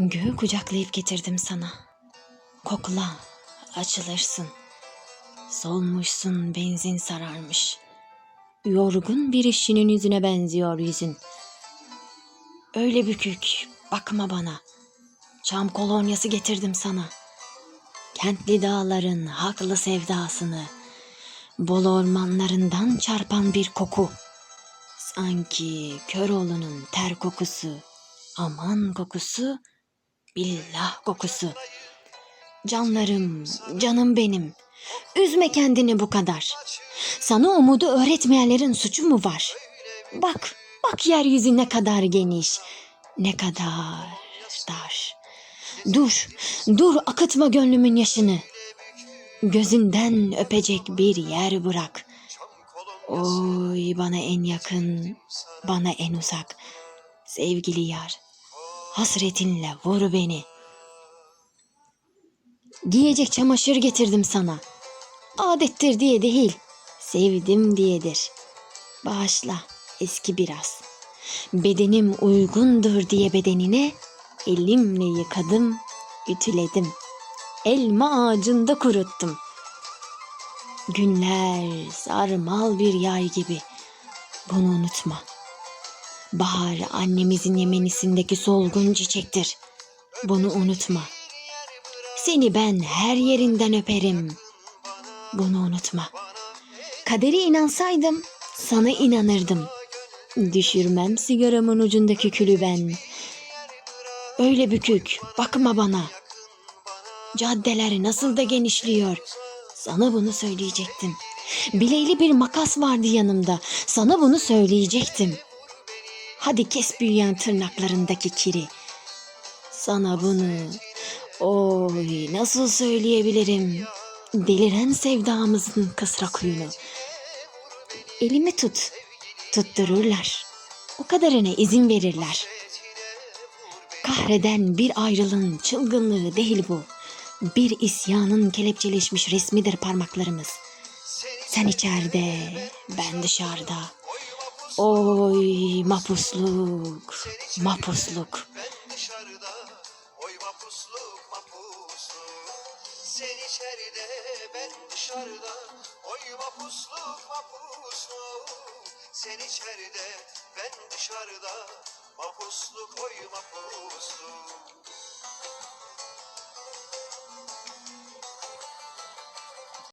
Göğü kucaklayıp getirdim sana. Kokla, açılırsın. Solmuşsun, benzin sararmış. Yorgun bir işçinin yüzüne benziyor yüzün. Öyle bükük, bakma bana. Çam kolonyası getirdim sana. Kentli dağların haklı sevdasını, bol ormanlarından çarpan bir koku. Sanki Köroğlu'nun ter kokusu, aman kokusu, billah kokusu. Canlarım, canım benim. Üzme kendini bu kadar. Sana umudu öğretmeyenlerin suçu mu var? Bak, bak yeryüzü ne kadar geniş, ne kadar dar. Dur, dur akıtma gönlümün yaşını. Gözünden öpecek bir yer bırak. Oy bana en yakın, bana en uzak. Sevgili yar, hasretinle vur beni. Giyecek çamaşır getirdim sana. Adettir diye değil, sevdim diyedir. Bağışla, eski biraz. Bedenim uygundur diye bedenine elimle yıkadım, ütüledim. Elma ağacında kuruttum. Günler sarmal bir yay gibi. Bunu unutma. Bahar annemizin yemenisindeki solgun çiçektir. Bunu unutma. Seni ben her yerinden öperim. Bunu unutma. Kaderi inansaydım sana inanırdım. Düşürmem sigaramın ucundaki külü ben. Öyle bükük, bakma bana. Caddeler nasıl da genişliyor. Sana bunu söyleyecektim. Bileğli bir makas vardı yanımda. Sana bunu söyleyecektim. Hadi kes büyüyen tırnaklarındaki kiri. Sana bunu oy nasıl söyleyebilirim? Deliren sevdamızın kısrak huyunu. Elimi tut. Tuttururlar. O kadarına izin verirler. Kahreden bir ayrılığın çılgınlığı değil bu. Bir isyanın kelepçeleşmiş resmidir parmaklarımız. Sen içeride ben dışarıda oy mapusluk mapusluk. Sen içeride ben dışarıda. Mapusluk oy mapusluk